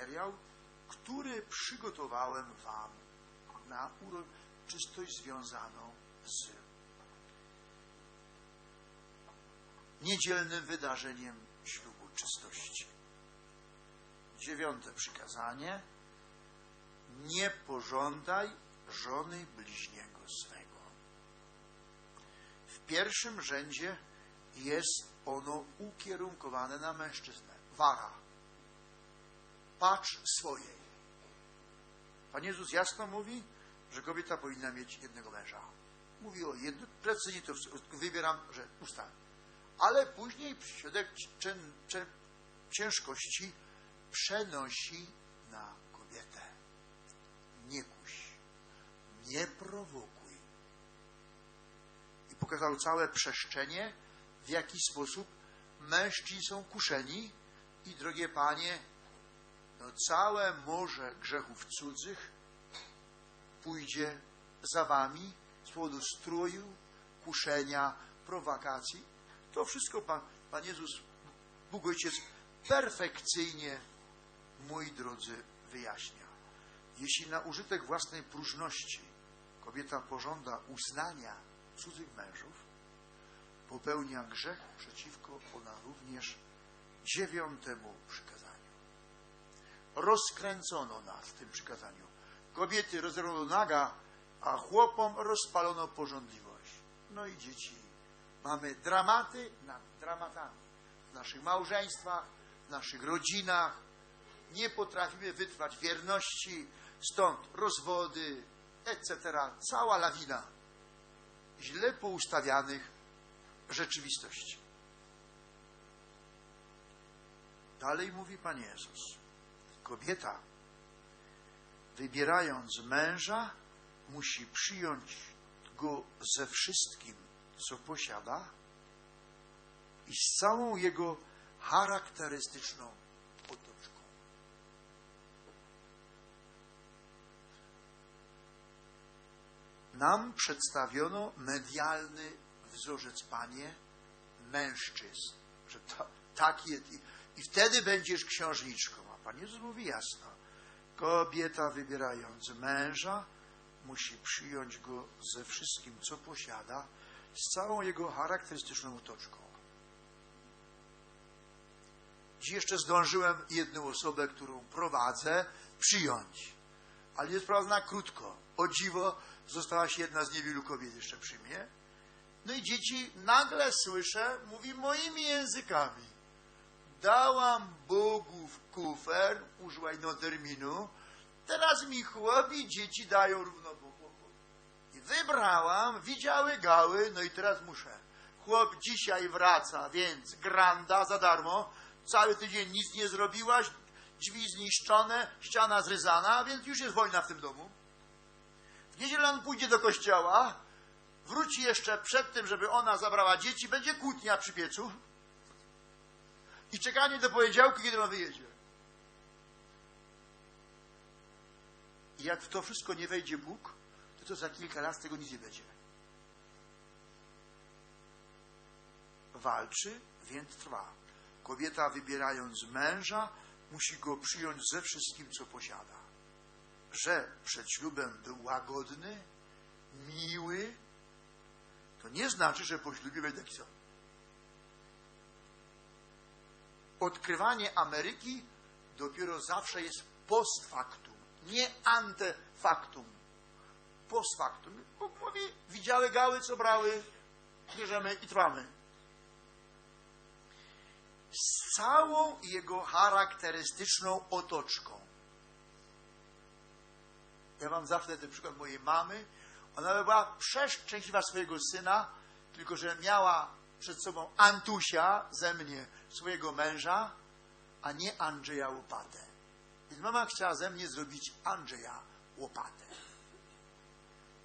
materiał, który przygotowałem Wam na uroczystość związaną z niedzielnym wydarzeniem ślubu czystości. Dziewiąte przykazanie. Nie pożądaj żony bliźniego swego. W pierwszym rzędzie jest ono ukierunkowane na mężczyznę. Wara. Patrz swojej. Pan Jezus jasno mówi, że kobieta powinna mieć jednego męża. Mówi o jednym, precyzyjnie to wybieram, że ustalę. Ale później środek ciężkości przenosi na kobietę. Nie kuś, nie prowokuj. I pokazał całe przestrzenie, w jaki sposób mężczyźni są kuszeni i drogie panie, całe morze grzechów cudzych pójdzie za wami z powodu stroju, kuszenia, prowokacji. To wszystko Pan, Pan Jezus, Bóg Ojciec, perfekcyjnie, moi drodzy, wyjaśnia. Jeśli na użytek własnej próżności kobieta pożąda uznania cudzych mężów, popełnia grzech przeciwko ona również dziewiątemu przykazaniu. Rozkręcono nas w tym przykazaniu. Kobiety rozerwano naga, a chłopom rozpalono porządliwość. No i dzieci. Mamy dramaty nad dramatami. W naszych małżeństwach, w naszych rodzinach. Nie potrafimy wytrwać wierności, stąd rozwody, etc. Cała lawina źle poustawianych rzeczywistości. Dalej mówi Pan Jezus. Kobieta, wybierając męża, musi przyjąć go ze wszystkim, co posiada i z całą jego charakterystyczną otoczką. Nam przedstawiono medialny wzorzec, Panie, mężczyzn, że ta, tak jest. I, I wtedy będziesz księżniczką. Pan Jezus mówi jasno, kobieta wybierając męża, musi przyjąć go ze wszystkim, co posiada, z całą jego charakterystyczną otoczką. Dziś jeszcze zdążyłem jedną osobę, którą prowadzę, przyjąć. Ale jest prawda krótko. O dziwo, została się jedna z niewielu kobiet jeszcze przy mnie. No i dzieci nagle słyszę, mówi moimi językami. Dałam Bogu w kufer, użyła innego terminu, teraz mi chłopi dzieci dają równo. I wybrałam, widziały gały, no i teraz muszę. Chłop dzisiaj wraca, więc granda za darmo. Cały tydzień nic nie zrobiłaś, drzwi zniszczone, ściana zryzana, więc już jest wojna w tym domu. W niedzielę on pójdzie do kościoła, wróci jeszcze przed tym, żeby ona zabrała dzieci, będzie kłótnia przy piecu i czekanie do poniedziałku, kiedy on wyjedzie. I jak w to wszystko nie wejdzie Bóg, to, to za kilka lat tego nic nie będzie. Walczy, więc trwa. Kobieta wybierając męża, musi go przyjąć ze wszystkim, co posiada. Że przed ślubem był łagodny, miły, to nie znaczy, że po ślubie będzie taki sam. Odkrywanie Ameryki dopiero zawsze jest post factum, nie ante factum. Post factum. Bóg mówi, widziały gały, co brały, bierzemy i trwamy. Z całą jego charakterystyczną otoczką. Ja mam zawsze ten przykład mojej mamy, ona była przeszczęśliwa swojego syna, tylko że miała przed sobą Antusia ze mnie, swojego męża, a nie Andrzeja Łopatę. Więc mama chciała ze mnie zrobić Andrzeja Łopatę.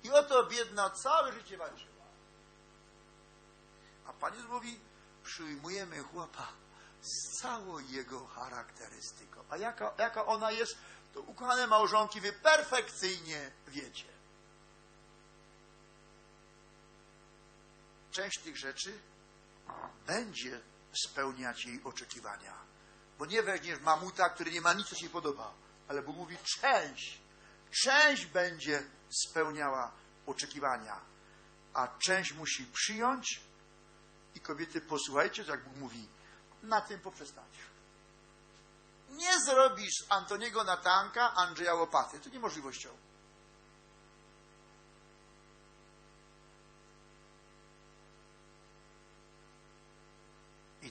I oto biedna całe życie walczyła. A Pan Jezus mówi, przyjmujemy chłopa z całą jego charakterystyką. A jaka, jaka ona jest, to ukochane małżonki wy perfekcyjnie wiecie. część tych rzeczy będzie spełniać jej oczekiwania. Bo nie weźmiesz mamuta, który nie ma nic, co ci podoba, ale Bóg mówi część, część będzie spełniała oczekiwania, a część musi przyjąć i kobiety posłuchajcie, jak Bóg mówi, na tym poprzestać. Nie zrobisz Antoniego Natanka Andrzeja Łopaty. To niemożliwością.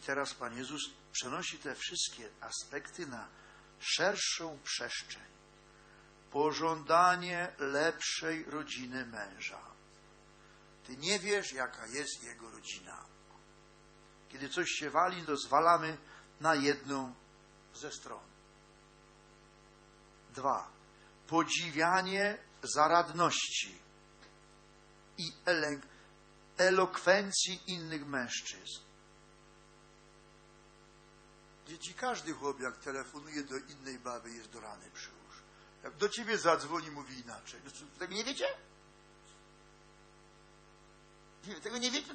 Teraz Pan Jezus przenosi te wszystkie aspekty na szerszą przestrzeń. Pożądanie lepszej rodziny męża. Ty nie wiesz, jaka jest jego rodzina. Kiedy coś się wali, to zwalamy na jedną ze stron. Dwa. Podziwianie zaradności i elokwencji innych mężczyzn. Dzieci, każdy chłop, jak telefonuje do innej baby, jest do rany przyłóż. Jak do ciebie zadzwoni, mówi inaczej. No, tego nie wiecie? Tego nie wiecie?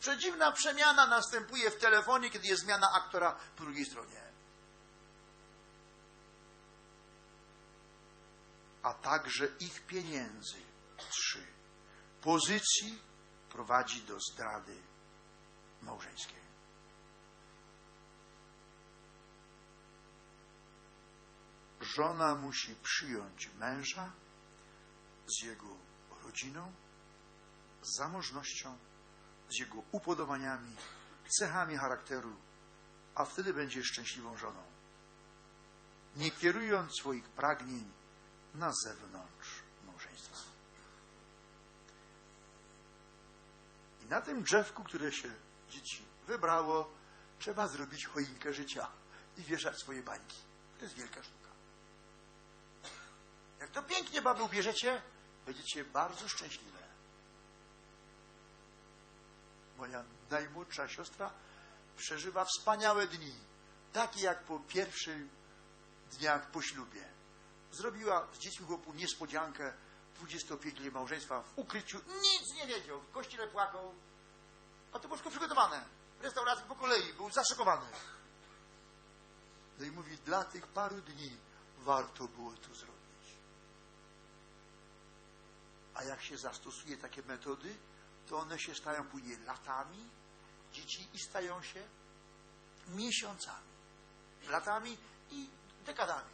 Przedziwna przemiana następuje w telefonie, kiedy jest zmiana aktora po drugiej stronie. A także ich pieniędzy. Trzy. Pozycji prowadzi do zdrady małżeńskiej. Żona musi przyjąć męża z jego rodziną, z zamożnością, z jego upodobaniami, cechami charakteru, a wtedy będzie szczęśliwą żoną. Nie kierując swoich pragnień na zewnątrz małżeństwa. I na tym drzewku, które się dzieci wybrało, trzeba zrobić choinkę życia i wieszać swoje bańki. To jest wielka sztuka. Baby ubierzecie, będziecie bardzo szczęśliwe. Moja najmłodsza siostra przeżywa wspaniałe dni, takie jak po pierwszych dniach po ślubie. Zrobiła z dziećmi chłopu niespodziankę, 25 małżeństwa w ukryciu, nic nie wiedział, w kościele płakał, a to wszystko przygotowane. Restauracji po kolei, był zaszokowany. No i mówi, dla tych paru dni warto było to zrobić. A jak się zastosuje takie metody, to one się stają później latami, dzieci i stają się miesiącami, latami i dekadami.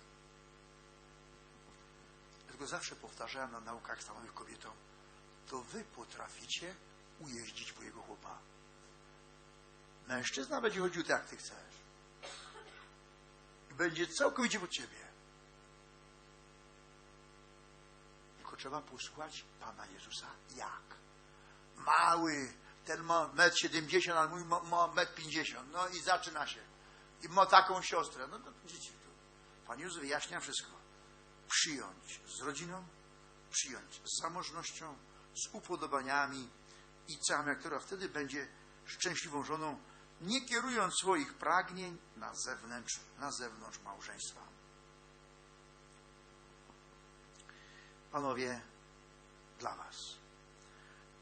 Dlatego zawsze powtarzałem na naukach stanowych kobietom, to wy potraficie ujeździć po jego chłopa. Mężczyzna będzie chodził tak, jak ty chcesz. Będzie całkowicie pod ciebie. Tylko trzeba posłuchać Pana Jezusa. Jak? Mały, ten ma metr siedemdziesiąt, a mój ma, metr pięćdziesiąt. No i zaczyna się. I ma taką siostrę. No to dzieci. To. Pan Jezus wyjaśnia wszystko. Przyjąć z rodziną, przyjąć z zamożnością, z upodobaniami i całym, która wtedy będzie szczęśliwą żoną, nie kierując swoich pragnień na zewnątrz, na zewnątrz małżeństwa. Panowie, dla Was.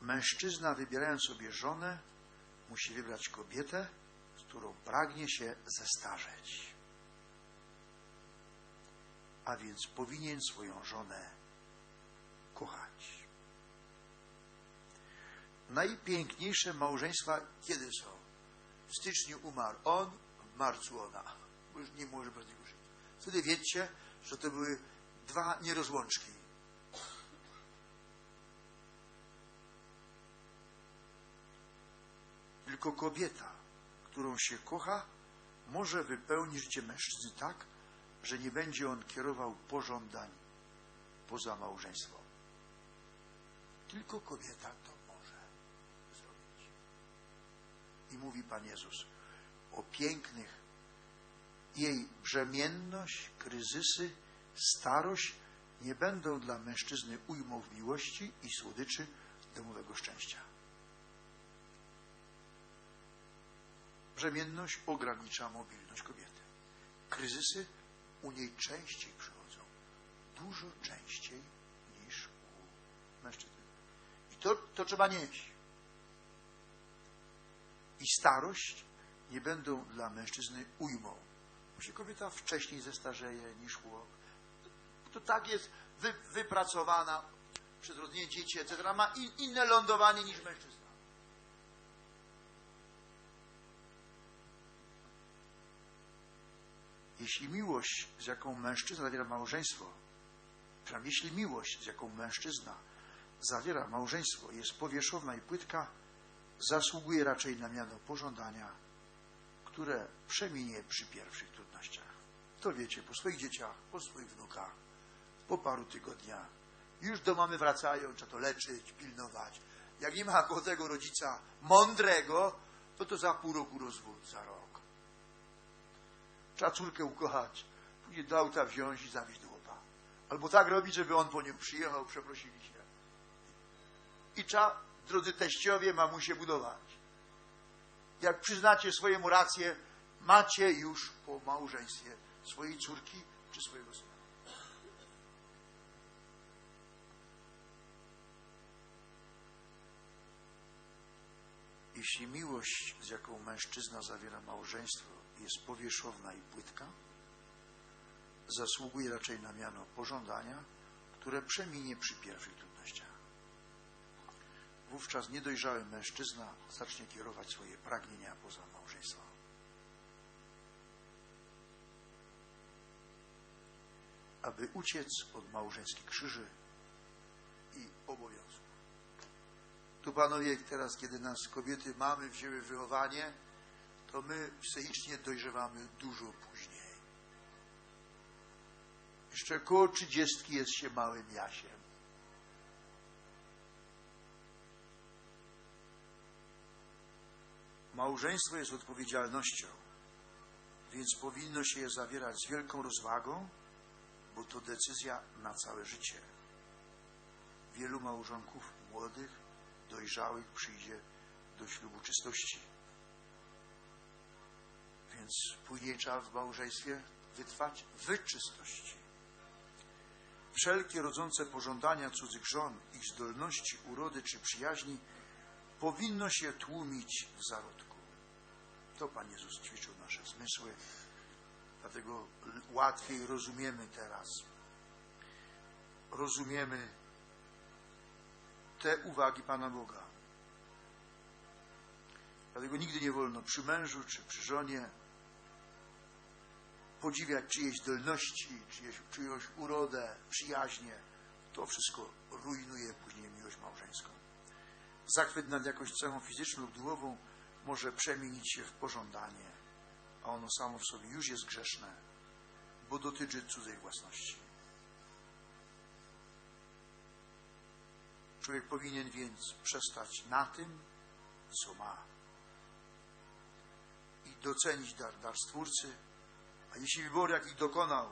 Mężczyzna, wybierając sobie żonę, musi wybrać kobietę, z którą pragnie się zestarzeć. A więc powinien swoją żonę kochać. Najpiękniejsze małżeństwa kiedy są? W styczniu umarł on, w marcu ona. Już nie może bez niego żyć. Wtedy wiecie, że to były dwa nierozłączki. Tylko kobieta, którą się kocha, może wypełnić życie mężczyzny tak, że nie będzie on kierował pożądań poza małżeństwo. Tylko kobieta to może zrobić. I mówi Pan Jezus o pięknych jej brzemienność, kryzysy, starość nie będą dla mężczyzny ujmą w miłości i słodyczy domowego szczęścia. Brzemienność ogranicza mobilność kobiety. Kryzysy u niej częściej przychodzą. Dużo częściej niż u mężczyzny. I to, to trzeba nieść. I starość nie będą dla mężczyzny ujmą. Bo się kobieta wcześniej zestarzeje niż chłop. To tak jest wy, wypracowana przez rodzinę dzieci, etc. Ma in, inne lądowanie niż mężczyzna. Jeśli miłość, z jaką mężczyzna zawiera małżeństwo, jeśli miłość, z jaką mężczyzna zawiera małżeństwo, jest powierzchowna i płytka, zasługuje raczej na miano pożądania, które przeminie przy pierwszych trudnościach. To wiecie, po swoich dzieciach, po swoich wnukach, po paru tygodniach. Już do mamy wracają, trzeba to leczyć, pilnować. Jak nie ma tego rodzica mądrego, to to za pół roku rozwód, za rok. Trzeba córkę ukochać, później do auta wziąć i zawieźć do łopa. Albo tak robić, żeby on po nią przyjechał, przeprosili się. I trzeba, drodzy teściowie, mamusie budować. Jak przyznacie swojemu rację, macie już po małżeństwie swojej córki czy swojego syna. Jeśli miłość, z jaką mężczyzna zawiera małżeństwo, jest powierzchowna i płytka, zasługuje raczej na miano pożądania, które przeminie przy pierwszych trudnościach. Wówczas niedojrzały mężczyzna zacznie kierować swoje pragnienia poza małżeństwo. Aby uciec od małżeńskich krzyży i obowiązków. Tu panowie, teraz kiedy nas kobiety, mamy wzięły wychowanie, to my psychicznie dojrzewamy dużo później. Jeszcze koło trzydziestki jest się małym jasiem. Małżeństwo jest odpowiedzialnością, więc powinno się je zawierać z wielką rozwagą, bo to decyzja na całe życie. Wielu małżonków młodych, dojrzałych przyjdzie do ślubu czystości więc później trzeba w małżeństwie wytrwać wyczystości. Wszelkie rodzące pożądania cudzych żon, ich zdolności, urody czy przyjaźni powinno się tłumić w zarodku. To Pan Jezus ćwiczył nasze zmysły, dlatego łatwiej rozumiemy teraz. Rozumiemy te uwagi Pana Boga. Dlatego nigdy nie wolno przy mężu czy przy żonie podziwiać czyjeś zdolności, czyjeś, czyjąś urodę, przyjaźnie. To wszystko rujnuje później miłość małżeńską. Zachwyt nad jakąś cechą fizyczną lub duchową może przemienić się w pożądanie, a ono samo w sobie już jest grzeszne, bo dotyczy cudzej własności. Człowiek powinien więc przestać na tym, co ma i docenić dar, dar Stwórcy, a jeśli wybory, jakich dokonał,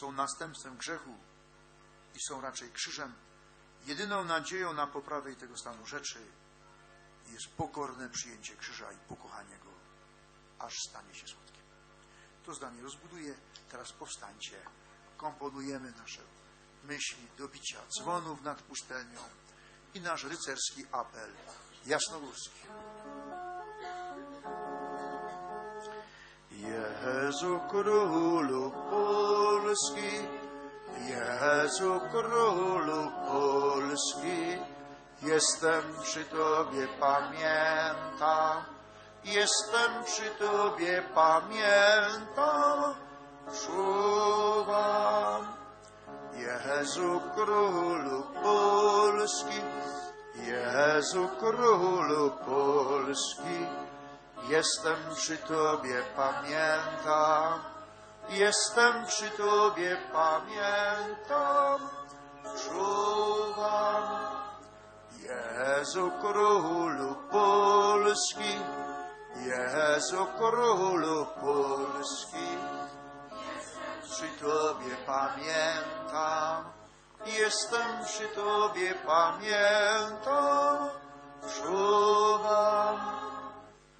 są następstwem grzechu i są raczej krzyżem, jedyną nadzieją na poprawę tego stanu rzeczy jest pokorne przyjęcie krzyża i pokochanie go, aż stanie się słodkim. To zdanie rozbuduje. Teraz powstańcie. Komponujemy nasze myśli do bicia dzwonów nad pustelnią i nasz rycerski apel jasnogórski. Jezu Królu Polski, Jezu Królu Polski, jestem przy Tobie, pamiętam, jestem przy Tobie, pamiętam, czuwam. Jezu Królu Polski, Jezu Królu Polski, Jestem przy Tobie, pamiętam. Jestem przy Tobie, pamiętam. Czuwam. Jezu Królu Polski, Jezu Królu Polski. Przy Tobie pamiętam. Jestem przy Tobie, pamiętam. Czuwam.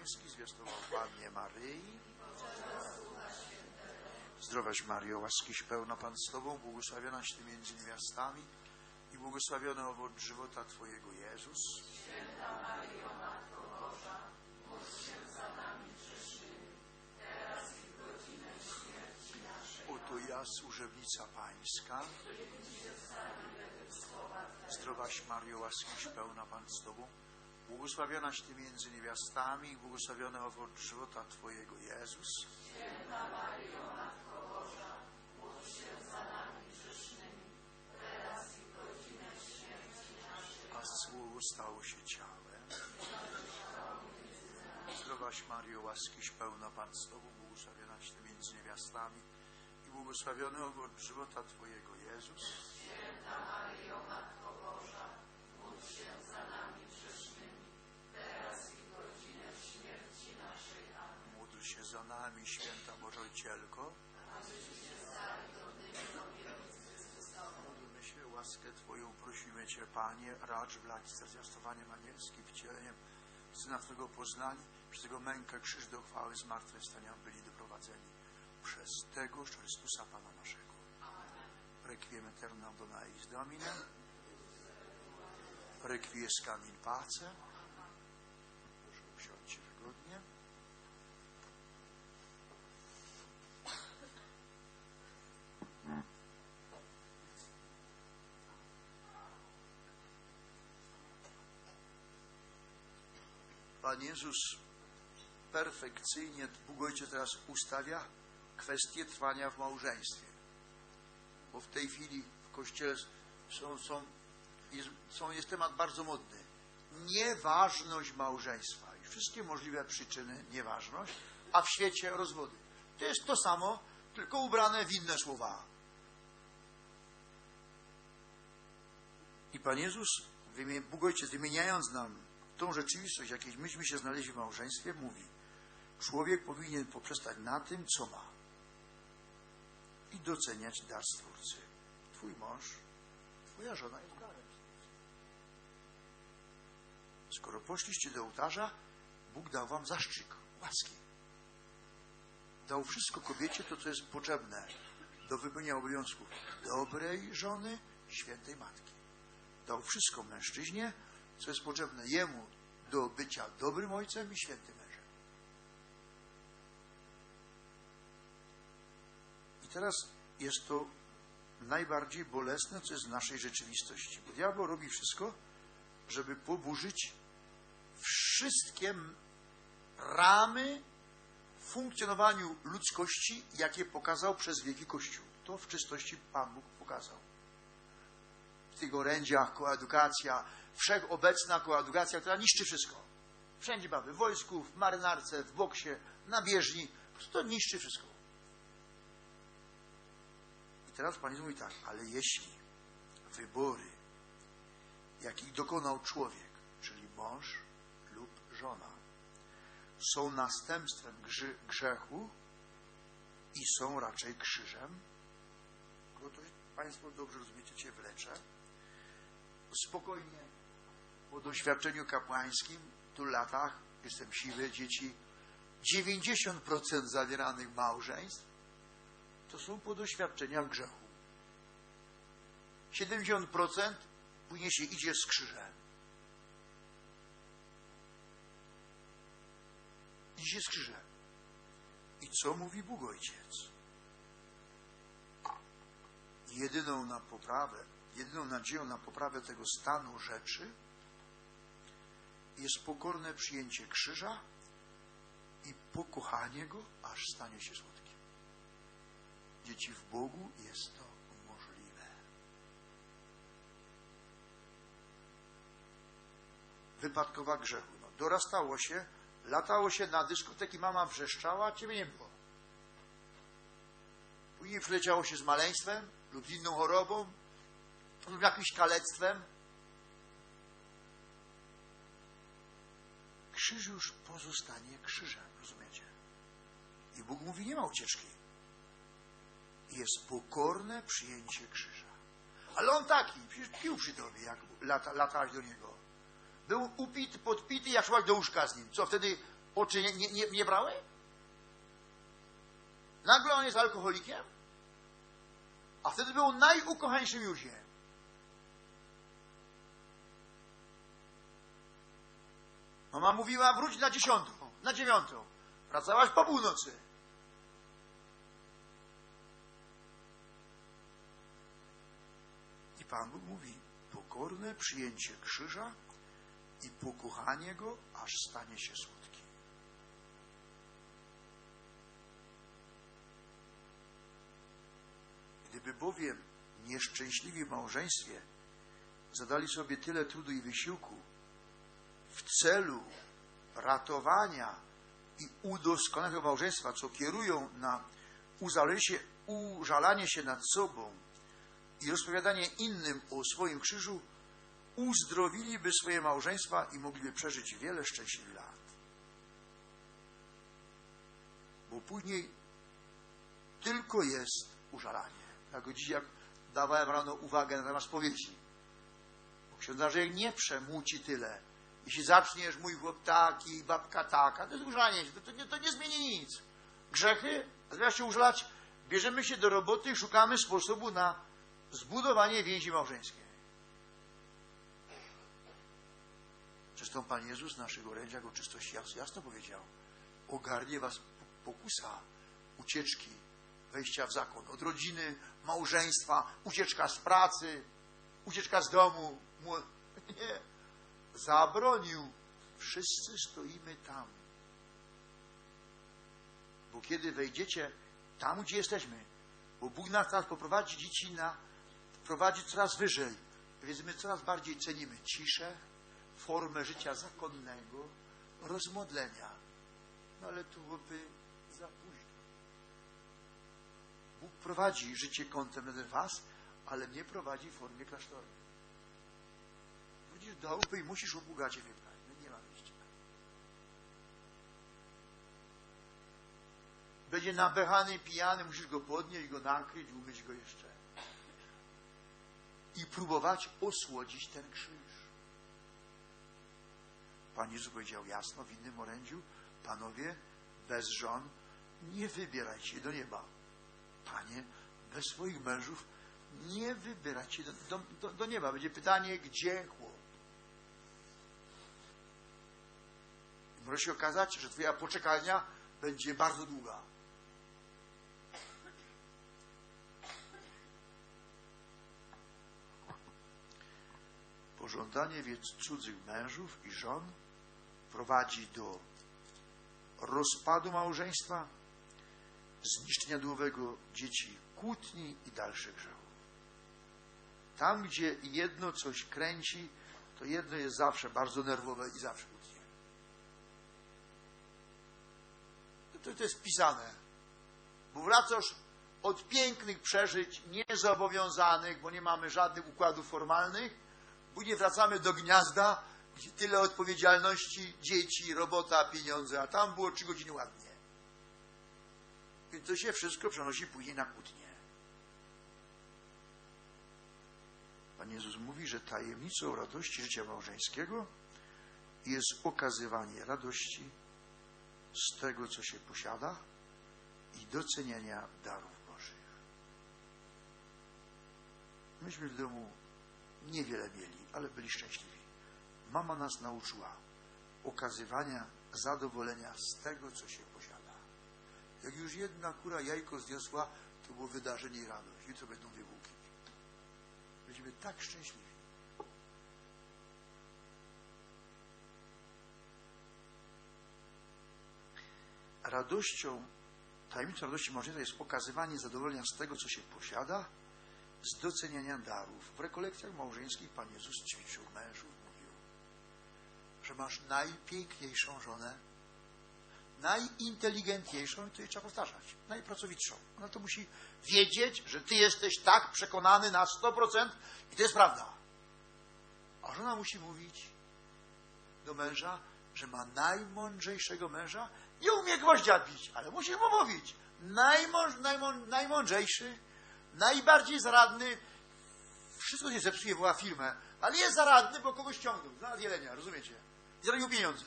Pański zwiastował Pannie Maryi. Zdrowaś Mario, łaskiś pełna Pan z Tobą, błogosławionaś Ty między niewiastami i błogosławiony owoc żywota Twojego Jezus. Oto ja, służebnica Pańska. Zdrowaś Mario, łaskiś pełna Pan z Tobą, błogosławionaś Ty między niewiastami i błogosławiony owoc żywota Twojego Jezus. a słowo stało się ciałem. Zdrowaś Mario, łaskiś pełna Pan z Tobą, błogosławionaś Ty między niewiastami i błogosławiony owoc żywota Twojego Jezus. Módl się za nami, święta Bożojcielko. Módlmy się, łaskę Twoją prosimy Cię, Panie, racz wlać zwiastowaniem anielskim, wcieleniem Syna Twego poznania, przez Tego mękę krzyż do chwały zmartwychwstania byli doprowadzeni przez Tego Chrystusa Pana naszego. Requiem aeternam dona eis Domine, requiescam in pace. Pan Jezus perfekcyjnie, Bóg Ojciec teraz ustawia kwestię trwania w małżeństwie. Bo w tej chwili w Kościele są, są, jest, są, jest temat bardzo modny. Nieważność małżeństwa i wszystkie możliwe przyczyny nieważność, a w świecie rozwody. To jest to samo, tylko ubrane w inne słowa. I Pan Jezus, Bóg Ojciec, wymieniając nam tą rzeczywistość, jakiej myśmy się znaleźli w małżeństwie, mówi, człowiek powinien poprzestać na tym, co ma i doceniać dar Stwórcy. Twój mąż, twoja żona jest darem. Skoro poszliście do ołtarza, Bóg dał wam zastrzyk, łaski. Dał wszystko kobiecie to, co jest potrzebne do wypełnienia obowiązków dobrej żony, świętej matki. Dał wszystko mężczyźnie, co jest potrzebne jemu do bycia dobrym ojcem i świętym mężem. I teraz jest to najbardziej bolesne, co jest w naszej rzeczywistości. Bo diabeł robi wszystko, żeby poburzyć wszystkie ramy w funkcjonowaniu ludzkości, jakie pokazał przez wieki Kościół. To w czystości Pan Bóg pokazał. Tych orędziach koedukacja, wszechobecna koedukacja, która niszczy wszystko. Wszędzie mamy w wojsku, w marynarce, w boksie, na bieżni. To niszczy wszystko. I teraz Pan mówi tak, ale jeśli wybory, jakich dokonał człowiek, czyli mąż lub żona, są następstwem grzechu i są raczej krzyżem, to Państwo dobrze rozumiecie, Cię wleczę, spokojnie po doświadczeniu kapłańskim, tu latach, jestem siwy, dzieci, 90% zawieranych małżeństw to są po doświadczeniach grzechu. 70% później się idzie z krzyżem. Idzie z krzyżem. I co mówi Bóg Ojciec? Jedyną na poprawę, jedyną nadzieją na poprawę tego stanu rzeczy jest pokorne przyjęcie krzyża i pokochanie go, aż stanie się słodkim. dzieci w Bogu, jest to możliwe. Wypadkowa grzechu. No, dorastało się, latało się na dyskoteki, mama wrzeszczała, a ciebie nie było. Później przyleciało się z maleństwem lub z inną chorobą jakimś kalectwem. Krzyż już pozostanie krzyżem, rozumiecie? I Bóg mówi, nie ma ucieczki. Jest pokorne przyjęcie krzyża. Ale on taki, przecież pił przy tobie, jak lata, latałeś do niego. Był upity, podpity, jak szłaś do łóżka z nim. Co, wtedy oczy nie, nie, nie, brały? Nagle on jest alkoholikiem? A wtedy był najukochańszym Józiem. Mama mówiła, wróć na dziesiątą, na dziewiątą. Wracałaś po północy. I Pan Bóg mówi, pokorne przyjęcie krzyża i pokochanie Go, aż stanie się słodki. Gdyby bowiem nieszczęśliwi w małżeństwie zadali sobie tyle trudu i wysiłku w celu ratowania i udoskonalenia małżeństwa, co kierują na użalanie się nad sobą i rozpowiadanie innym o swoim krzyżu, uzdrowiliby swoje małżeństwa i mogliby przeżyć wiele szczęśliwych lat. Bo później tylko jest użalanie. Tak dziś jak dawałem rano uwagę na temat spowiedzi. Bo księdzarzek nie przemuci tyle. Jeśli zaczniesz mój chłop taki, babka taka, to jest użalanie się, to, to, nie, to nie zmieni nic. Grzechy, zamiast się użalać, bierzemy się do roboty i szukamy sposobu na zbudowanie więzi małżeńskiej. Zresztą Pan Jezus w naszych orędziach o czystości jasno powiedział, ogarnie was pokusa ucieczki, wejścia w zakon, od rodziny, małżeństwa, ucieczka z pracy, ucieczka z domu. Nie. Zabronił. Wszyscy stoimy tam. Bo kiedy wejdziecie tam, gdzie jesteśmy, bo Bóg nas teraz poprowadzi dzieci na, prowadzi coraz wyżej. Więc my coraz bardziej cenimy ciszę, formę życia zakonnego, rozmodlenia. No ale to byłoby za późno. Bóg prowadzi życie kontemplacyjne was, ale nie prowadzi w formie klasztornej. Do chałupy i musisz ubogacie wybrać. No nie ma wyjścia. Będzie nabechany, pijany, musisz go podnieść, go nakryć, umyć go jeszcze. I próbować osłodzić ten krzyż. Pan Jezus powiedział jasno w innym orędziu, panowie, bez żon nie wybierajcie do nieba. Panie, bez swoich mężów nie wybierajcie do, do, do, do nieba. Będzie pytanie, gdzie chłop? Może się okazać, że Twoja poczekalnia będzie bardzo długa. Pożądanie więc cudzych mężów i żon prowadzi do rozpadu małżeństwa, zniszczenia duchowego dzieci, kłótni i dalszych grzechów. Tam, gdzie jedno coś kręci, to jedno jest zawsze bardzo nerwowe i zawsze kłótnie. To, to jest pisane. Bo wracasz od pięknych przeżyć, niezobowiązanych, bo nie mamy żadnych układów formalnych, później wracamy do gniazda, gdzie tyle odpowiedzialności, dzieci, robota, pieniądze, a tam było trzy godziny ładnie. Więc to się wszystko przenosi później na kłótnię. Pan Jezus mówi, że tajemnicą radości życia małżeńskiego jest okazywanie radości z tego, co się posiada i doceniania darów Bożych. Myśmy w domu niewiele mieli, ale byli szczęśliwi. Mama nas nauczyła okazywania zadowolenia z tego, co się posiada. Jak już jedna kura jajko zniosła, to było wydarzenie i radość. Jutro będą wybuki. Będziemy tak szczęśliwi. Radością Tajemnicą radości małżeństwa jest okazywanie zadowolenia z tego, co się posiada, z doceniania darów. W rekolekcjach małżeńskich Pan Jezus ćwiczył mężów, mówił, że masz najpiękniejszą żonę, najinteligentniejszą, i to jej trzeba powtarzać, najpracowitszą. Ona to musi wiedzieć, że ty jesteś tak przekonany na 100% i to jest prawda. A żona musi mówić do męża, że ma najmądrzejszego męża. Nie umie gwoździa bić, ale musi mu mówić. Najmąż, najmą, najmądrzejszy, najbardziej zaradny. Wszystko się zepsuje, była firmę, ale jest zaradny, bo kogoś ciągnął. Znalazł jelenia, rozumiecie? I zarobił pieniądze.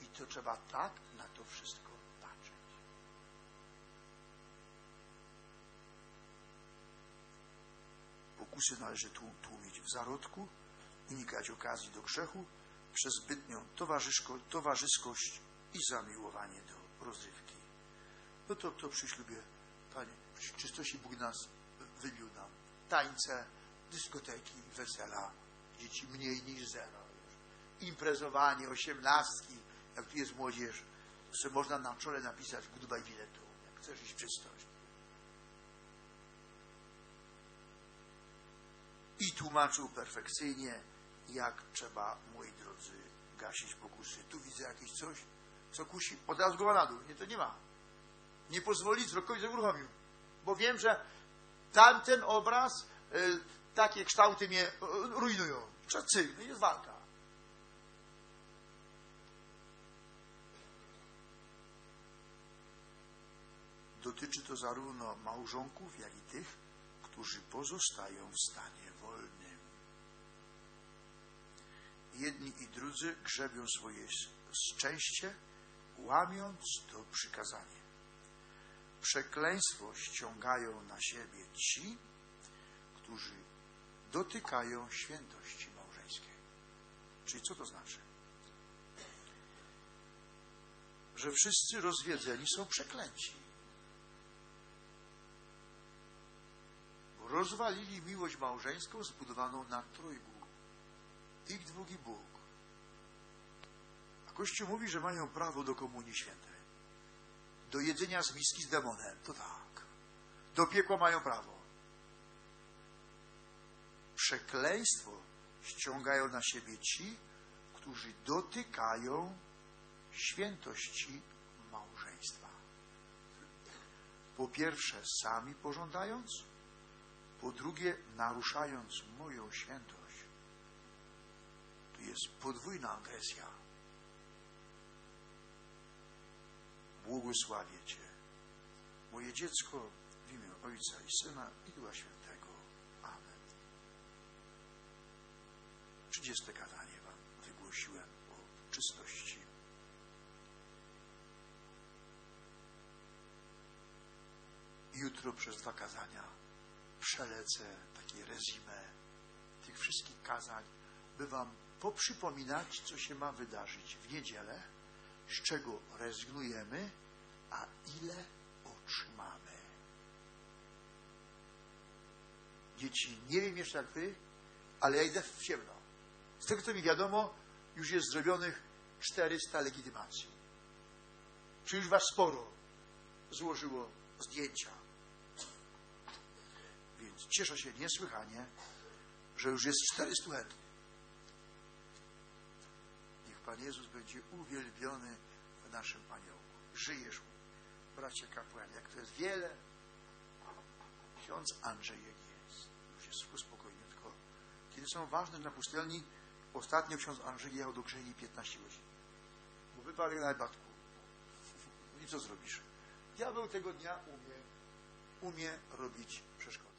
I to trzeba tak na to wszystko patrzeć. Pokusy należy tłum- tłumić w zarodku, unikać okazji do grzechu przez zbytnią towarzyskość i zamiłowanie do rozrywki. No to, to przy ślubie, Panie, w czystości Bóg nas wybił nam tańce, dyskoteki, wesela, dzieci mniej niż zero. Imprezowanie, osiemnastki, jak tu jest młodzież, że można na czole napisać goodbye biletu, jak chcesz iść czystość. I tłumaczył perfekcyjnie, jak trzeba, moi drodzy, gasić pokusy. Tu widzę jakieś coś, co kusi, od razu głowa na dół. Nie, to nie ma. Nie pozwolić wzrokowi, żeby uruchomił. Bo wiem, że tamten obraz, y, takie kształty mnie y, rujnują. Trzeba cyk, no jest walka. Dotyczy to zarówno małżonków, jak i tych, którzy pozostają w stanie Jedni i drudzy grzebią swoje szczęście, łamiąc to przykazanie. Przekleństwo ściągają na siebie ci, którzy dotykają świętości małżeńskiej. Czyli co to znaczy? Że wszyscy rozwiedzeni są przeklęci. Bo rozwalili miłość małżeńską zbudowaną na trójgu. Ich dwóch i Bóg. A Kościół mówi, że mają prawo do komunii świętej. Do jedzenia z miski z demonem. To tak. Do piekła mają prawo. Przekleństwo ściągają na siebie ci, którzy dotykają świętości małżeństwa. Po pierwsze, sami pożądając, po drugie, naruszając moją świętość. Tu jest podwójna agresja. Błogosławię Cię, moje dziecko, w imię Ojca i Syna i Ducha Świętego. Amen. 30 kazanie Wam wygłosiłem o czystości. Jutro przez dwa kazania przelecę takie rezime tych wszystkich kazań, by Wam poprzypominać, co się ma wydarzyć w niedzielę, z czego rezygnujemy, a ile otrzymamy. Dzieci, nie wiem jeszcze jak Wy, ale ja idę w ciemno. Z tego, co mi wiadomo, już jest zrobionych 400 legitymacji. Czy już Was sporo złożyło zdjęcia? Więc cieszę się niesłychanie, że już jest 400 chętnych. Pan Jezus będzie uwielbiony w naszym Paniołku. Żyjesz, bracie kapłan, jak to jest wiele. Ksiądz Andrzejek jest. Już jest spokojniutko. Kiedy są ważne na pustelni, ostatnio ksiądz Andrzej jechał do Grzeni 15 godzin. Bo wypadek na wypadku. I co zrobisz? Diabeł tego dnia umie, umie robić przeszkody.